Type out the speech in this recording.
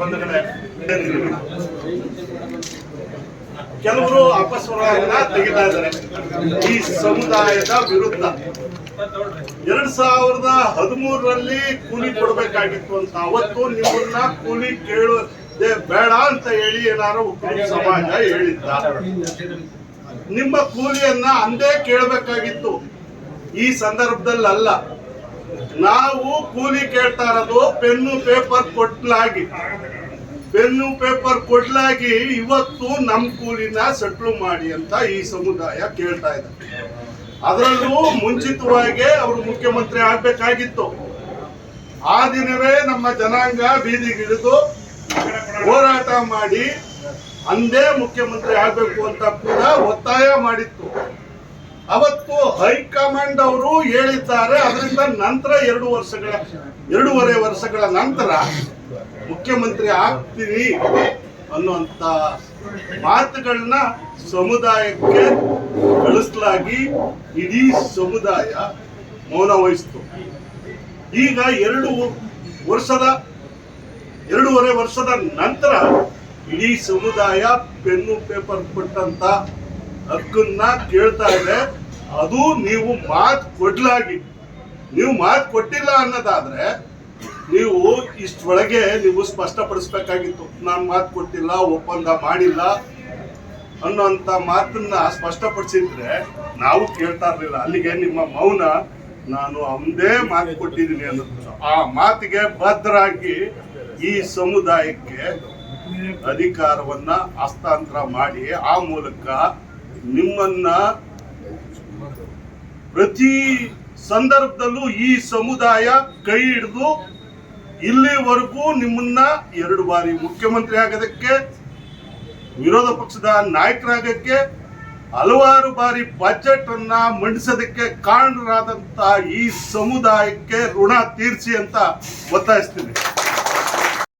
ಬಂಧುಗಳೇ, ಕೆಲವರು ಅಪಸ್ವರವನ್ನ ತೆಗಿತಾ ಇದ್ದಾರೆ. ಈ ಸಮುದಾಯದ ವಿರುದ್ಧ ಎರಡ್ ಸಾವಿರದ ಹದಿಮೂರರಲ್ಲಿ ಕೂಲಿ ಕೊಡಬೇಕಾಗಿತ್ತು ಅಂತ, ಅವತ್ತು ನಿಮ್ಮನ್ನ ಕೂಲಿ ಕೇಳದೆ ಬೇಡ ಅಂತ ಹೇಳಿ ಏನಾರು ಸಮಾಜ ಹೇಳಿದ್ದ. ನಿಮ್ಮ ಕೂಲಿಯನ್ನ ಅಂದೇ ಕೇಳಬೇಕಾಗಿತ್ತು. ಈ ಸಂದರ್ಭದಲ್ಲಿ ಅಲ್ಲ ನಾವು ಕೂಲಿ ಕೇಳ್ತಾ ಇರೋದು ಪೆನ್ನು ಪೇಪರ್ ಕೊಟ್ಲಾಗಿ. ಪೆನ್ನು ಪೇಪರ್ ಕೊಡ್ಲಾಗಿ ಇವತ್ತು ನಮ್ಮ ಕೂಲಿನ ಸೆಟ್ಲು ಮಾಡಿ ಅಂತ ಈ ಸಮುದಾಯ ಕೇಳ್ತಾ ಇದೆ. ಅದರಲ್ಲೂ ಮುಂಚಿತವಾಗಿ ಅವರು ಮುಖ್ಯಮಂತ್ರಿ ಆಗ್ಬೇಕಾಗಿತ್ತು. ಆ ದಿನವೇ ನಮ್ಮ ಜನಾಂಗ ಬೀದಿಗಿಳಿದು ಹೋರಾಟ ಮಾಡಿ ಅಂದೇ ಮುಖ್ಯಮಂತ್ರಿ ಆಗ್ಬೇಕು ಅಂತ ಕೂಡ ಒತ್ತಾಯ ಮಾಡಿತ್ತು. ಅವತ್ತು ಹೈಕಮಾಂಡ್ ಅವರು ಹೇಳಿದ್ದಾರೆ, ಅದರಿಂದ ನಂತರ ಎರಡು ವರ್ಷಗಳ, ಎರಡೂವರೆ ವರ್ಷಗಳ ನಂತರ ಮುಖ್ಯಮಂತ್ರಿ ಆಗ್ತೀನಿ ಅನ್ನುವಂತ ಮಾತುಗಳನ್ನ ಸಮುದಾಯಕ್ಕೆ ಕಳಿಸಲಾಗಿ ಇಡೀ ಸಮುದಾಯ ಮೌನ ವಹಿಸ್ತು. ಈಗ ಎರಡು ವರ್ಷದ, ಎರಡೂವರೆ ವರ್ಷದ ನಂತರ ಇಡೀ ಸಮುದಾಯ ಪೆನ್ನು ಪೇಪರ್ ಕೊಟ್ಟಂತ ಹಕ್ಕನ್ನ ಕೇಳ್ತಾ ಇದೆ. ಅದು ನೀವು ಮಾತು ಕೊಡ್ಲಾಗಿ, ನೀವು ಮಾತು ಕೊಟ್ಟಿಲ್ಲ ಅನ್ನೋದಾದ್ರೆ, ನೀವು ಇಷ್ಟೊಳಗೆ ನೀವು ಸ್ಪಷ್ಟಪಡಿಸ್ಬೇಕಾಗಿತ್ತು. ನಾನು ಮಾತು ಕೊಟ್ಟಿಲ್ಲ, ಒಪ್ಪಂದ ಮಾಡಿಲ್ಲ ಅನ್ನೋಂಥ ಮಾತನ್ನ ಸ್ಪಷ್ಟಪಡಿಸಿದ್ರೆ ನಾವು ಕೇಳ್ತಾ ಇರಲಿಲ್ಲ. ಅಲ್ಲಿಗೆ ನಿಮ್ಮ ಮೌನ ನಾನು ಒಂದೇ ಮಾತು ಕೊಟ್ಟಿದ್ದೀನಿ ಅನ್ನೋದು. ಆ ಮಾತಿಗೆ ಭದ್ರಾಗಿ ಈ ಸಮುದಾಯಕ್ಕೆ ಅಧಿಕಾರವನ್ನ ಹಸ್ತಾಂತರ ಮಾಡಿ, ಆ ಮೂಲಕ ನಿಮ್ಮನ್ನ ಪ್ರತಿ ಸಂದರ್ಭದಲ್ಲೂ ಈ ಸಮುದಾಯ ಕೈ ಹಿಡಿದು ಇಲ್ಲಿವರೆಗೂ ನಿಮ್ಮನ್ನ ಎರಡು ಬಾರಿ ಮುಖ್ಯಮಂತ್ರಿ ಆಗೋದಕ್ಕೆ, ವಿರೋಧ ಪಕ್ಷದ ನಾಯಕರಾಗಕ್ಕೆ, ಹಲವಾರು ಬಾರಿ ಬಜೆಟ್ ಅನ್ನ ಮಂಡಿಸೋದಕ್ಕೆ ಕಾರಣರಾದಂತ ಈ ಸಮುದಾಯಕ್ಕೆ ಋಣ ತೀರಿಸಿ ಅಂತ ಒತ್ತಾಯಿಸ್ತೀನಿ.